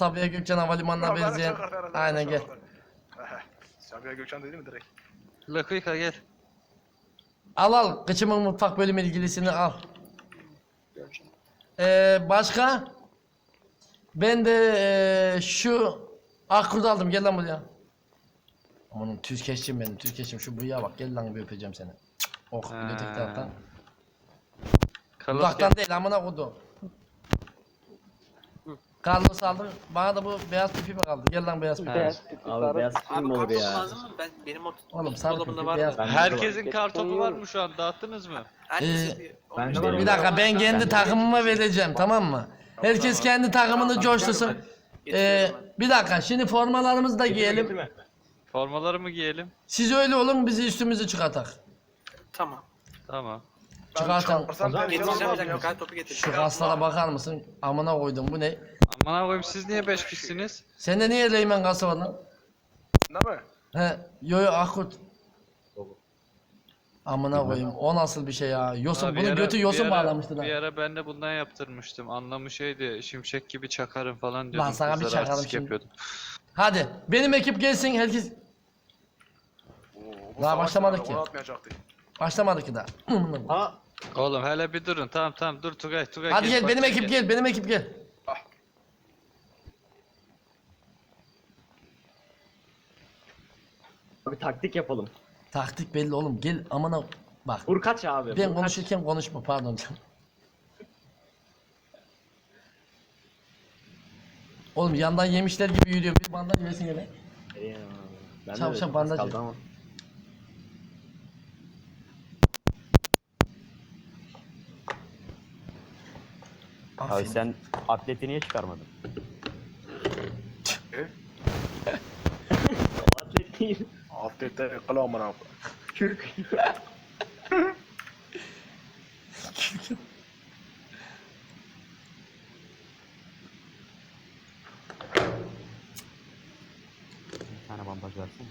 Sabiha Gökçen Havalimanı'na Abi, benzeyen. arada, Aynen gel. arada. Ehe, Sabiha Gökçen dedi mi direkt? Lakıyka gel. Al al. Kıçımın mutfak bölümü ilgilisini al. Ee, başka? Ben de ee, şu Akkurt aldım. Gel lan buraya. Amanın Türkeşçim benim. Türkeşçim şu bıyığa bak. Gel lan bir öpeceğim seni. Cık, Oh Ha. öteki taraftan. Carlos gel. Dudaktan değil amına kodu. Carlos aldım. Bana da bu beyaz pipi mi kaldı? Gel lan beyaz pipi. Ha. Abi beyaz Abi film olur kartopu ya. lazım mı? Ben benim o Oğlum sarı dolabımda pipi var beyaz. Herkesin kartopu var mı şu an? Dağıttınız mı? Herkese Ee, bir ben 15 de. Bir dakika ben kendi Ben- takımıma vereceğim tamam mı? Herkes kendi takımını coştursun. Ee, bir dakika şimdi formalarımızı da giyelim. Formaları mı giyelim? Siz öyle olun bizi üstümüzü çıkartak. Tamam. Tamam. Çıkartan. çıkartırsam perişan Getireceğim bir olmaz dakika. mı? Kar topu getireceğim. Şu kaslara bakar mısın? Amına koydum bu ne? Aman koyayım siz niye 5 kişisiniz? Sende niye Leymen kası var lan? Değil mi? He, yo yo Akut. Amına koyayım. O nasıl bir şey ya? Yosun bir bunun ara- götü bir yosun ara- bağlamıştı lan. Bir ara ben de bundan yaptırmıştım. Anlamı şeydi şimşek gibi çakarım falan diyordum. Lan sana bir Kızlara çakarım artistik şimdi. yapıyordum. Hadi benim ekip gelsin herkes Oo, bu Daha savaş başlamadık nerede? ki. Onu atmayacaktı. başlamadı ki daha. Ha Oğlum hele bir durun. Tamam tamam dur Tugay Tugay. Hadi gel benim sen ekip gel benim ekip gel. Abi taktik yapalım. Taktik belli oğlum gel amına bak. Vur kaç abi? Ben vur konuşurken konuşma pardon canım. Oğlum yandan yemişler gibi yürüyor. Bir bandaj versin kaç? Ya, Ben Çabuk de çabuk bandaj kaldı ama. Abi Aferin. sen atleti niye çıkarmadın? E? Atlet değil. Atlette kılı amına. Kürk. Bir tane bandaj versene.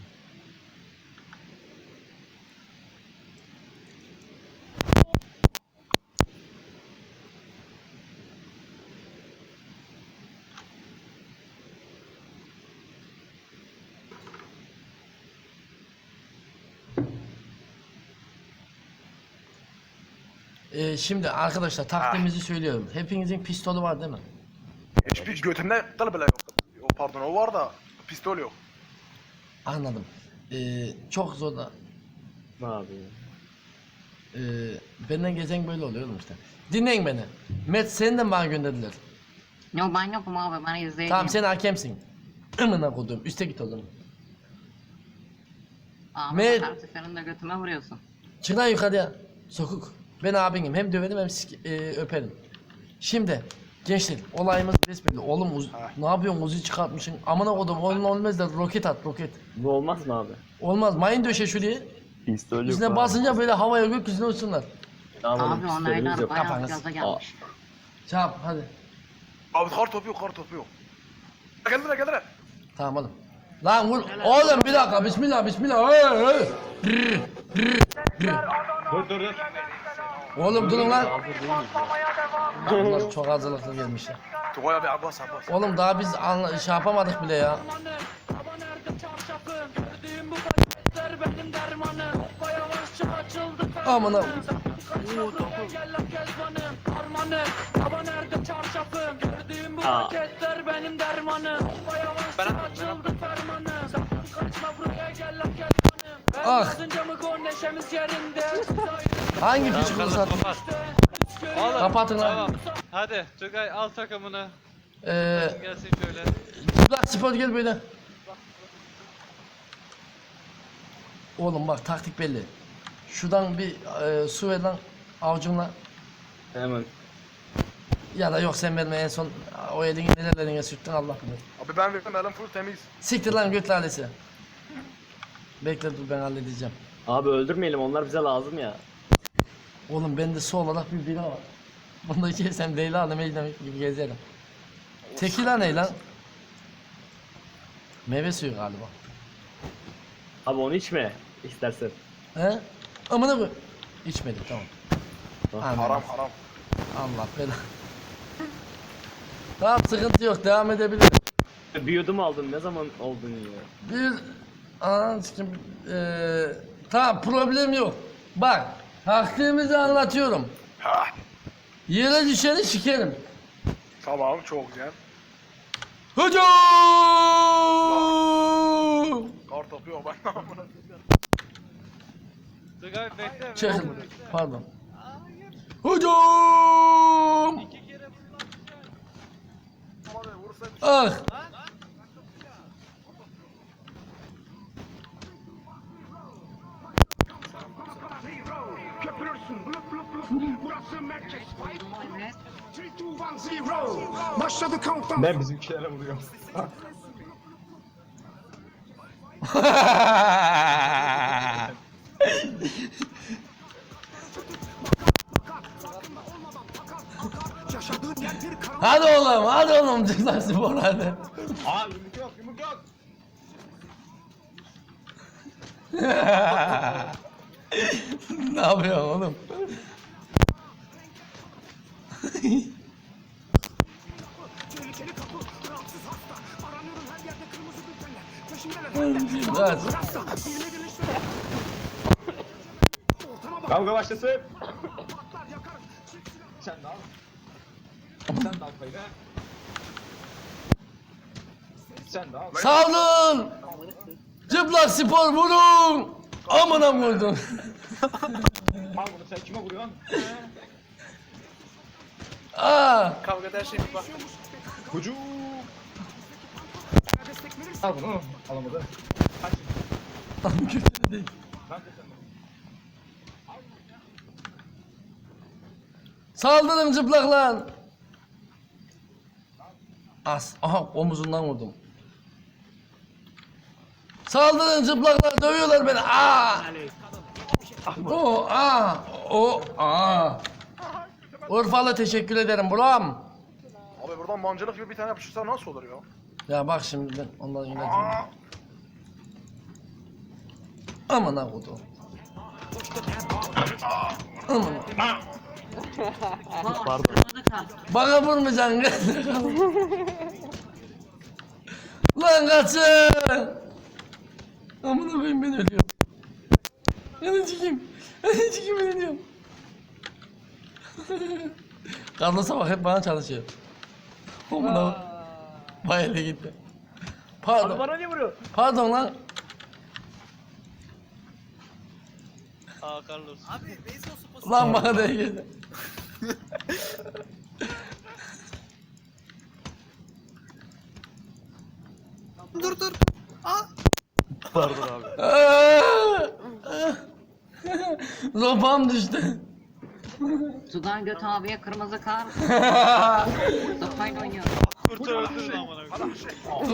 Ee, şimdi arkadaşlar taktiğimizi söylüyorum. Hepinizin pistolü var değil mi? Hiçbir götümde kıl bile yok. O pardon o var da pistol yok. Anladım. Ee, çok zor da. Ne abi? Ee, benden gezen böyle oluyor oğlum işte. Dinleyin beni. Met seni de mi bana gönderdiler? Yok ben yokum abi ben izleyeceğim. Tamam sen hakemsin. Imına kodum. Üste git oğlum. Abi Me- her seferinde götüme vuruyorsun. Çık lan yukarıya. Sokuk. Ben abinim. Hem döverim hem sik- e, öperim. Şimdi gençler olayımız besbelli. Oğlum uz- Ha. ne yapıyorsun uzi çıkartmışsın. Amına kodum oğlum olmaz da roket at roket. Bu olmaz mı abi? Olmaz mayın döşe şuraya. Pistol Üstüne basınca böyle havaya gökyüzüne uçsunlar. Abi, Abi onaylar bayağı Kafanız. gaza gelmiş. Çap hadi. Abi kar topu yok kar topu yok. Geldiler geldiler. Tamam oğlum. Lan vur. Oğlum bir dakika. Bismillah bismillah. Hey, hey. Rrr, rrr, rrr. Oğlum durun lan. Bunlar çok hazırlıklı gelmişler. Tugay abi Abbas Abbas. Oğlum daha biz anla şey yapamadık bile ya. Gördüğüm bu Aa. Ah. yerinde? Hangi Carlos kurusu kapat. Oğlum Kapatın lan. tamam. Hadi Tugay al takımını. Ee, Gelsin şöyle. Çıplak spor gel böyle. Oğlum bak taktik belli. Şuradan bir e, su ver lan avucunla. Hemen. Ya da yok sen verme en son o elini nerelerine sürttün Allah bilir. Abi ben verdim elim full temiz. Siktir lan göt lalesi. Bekle dur ben halledeceğim. Abi öldürmeyelim onlar bize lazım ya. Oğlum bende su olarak bir bira var. Bunda içersem Leyla Hanım Eylem gibi gezerim. Tekila ne lan? Meyve suyu galiba. Abi onu içme istersen. He? Amına bu. İçmedim tamam. Haram haram. Allah bela. Tamam sıkıntı yok devam edebilirim. Bir yudum aldın ne zaman oldun ya? Bir Anam sikim. Ee, tamam problem yok. Bak taktiğimizi anlatıyorum. Ha. Yere düşeni sikerim. Tamam çok güzel. Hücum! Kar topu yok ben amına. Tugay bekle. Çekin. Pardon. Hücum! İki kere vurmak Abi Ah! Evet. Ben bizimkilere vuruyorum. hadi oğlum, hadi oğlum Cızlar Spor hadi. Aa yumruk yok yumruk yok. ne yapıyorsun oğlum? Kavga başlasın. Sen de al. Sen de al. Sen de al. Sağ olun. Cıplak spor vurun. Amına vurdum. Al bunu sen kime vuruyorsun? Aa. Kavgada her şey bir bak. Hücum. Al bunu. Alamadı. Kaç. Lan kötü değil. Saldırın cıplak lan. As. Aha omuzundan vurdum. Saldırın cıplaklar dövüyorlar beni. Aa. O aa. O aa. Urfalı teşekkür ederim buram. Abi buradan mancılık gibi bir tane yapışırsa nasıl olur ya? Ya bak şimdi ben ondan yine Aa, Aman ha kutu. Aman. Pardon. Bana vurmayacaksın. Lan kaçın. Amına koyayım ben ölüyorum. Çıkayım. Ben çıkayım ben ölüyorum. Carlos'a bak hep bana çalışıyor. Amına Bayele gitti. Abi Pardon. bana niye vuruyor? Pardon lan. Aa Carlos. Abi beyzbol sopası. Lan bana da geldi. Dur dur. Aa. Pardon abi. Zopam düştü. Sudan göt abiye kırmızı kart. Sopayla oynuyor. Kurtar öldürün amına koyayım.